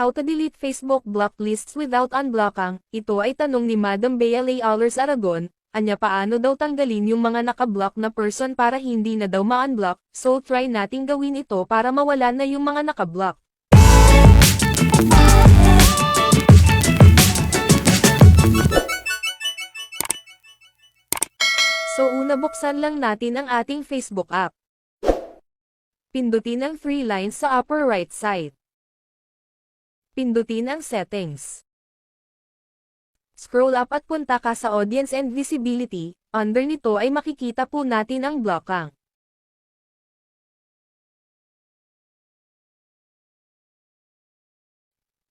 How to delete Facebook block lists without unblocking? Ito ay tanong ni Madam Bea Lealers Aragon, anya paano daw tanggalin yung mga nakablock na person para hindi na daw ma-unblock, so try nating gawin ito para mawala na yung mga nakablock. So una buksan lang natin ang ating Facebook app. Pindutin ang three lines sa upper right side. Pindutin ang settings. Scroll up at punta ka sa audience and visibility, under nito ay makikita po natin ang blocking.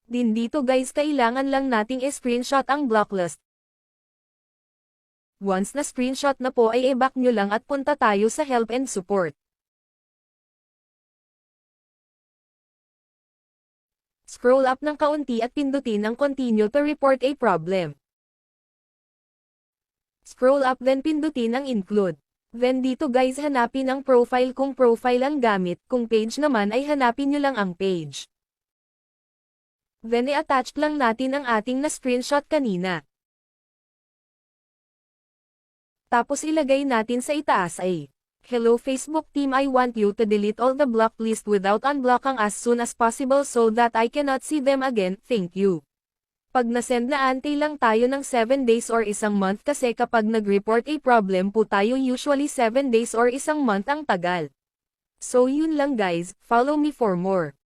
Din dito guys kailangan lang nating i-screenshot ang blocklist. Once na screenshot na po ay i-back nyo lang at punta tayo sa help and support. Scroll up ng kaunti at pindutin ang continue to report a problem. Scroll up then pindutin ang include. Then dito guys hanapin ang profile kung profile ang gamit, kung page naman ay hanapin nyo lang ang page. Then i-attach lang natin ang ating na screenshot kanina. Tapos ilagay natin sa itaas ay, Hello Facebook team I want you to delete all the block list without unblocking as soon as possible so that I cannot see them again, thank you. Pag nasend na antay lang tayo ng 7 days or isang month kasi kapag nag-report a problem po tayo usually 7 days or isang month ang tagal. So yun lang guys, follow me for more.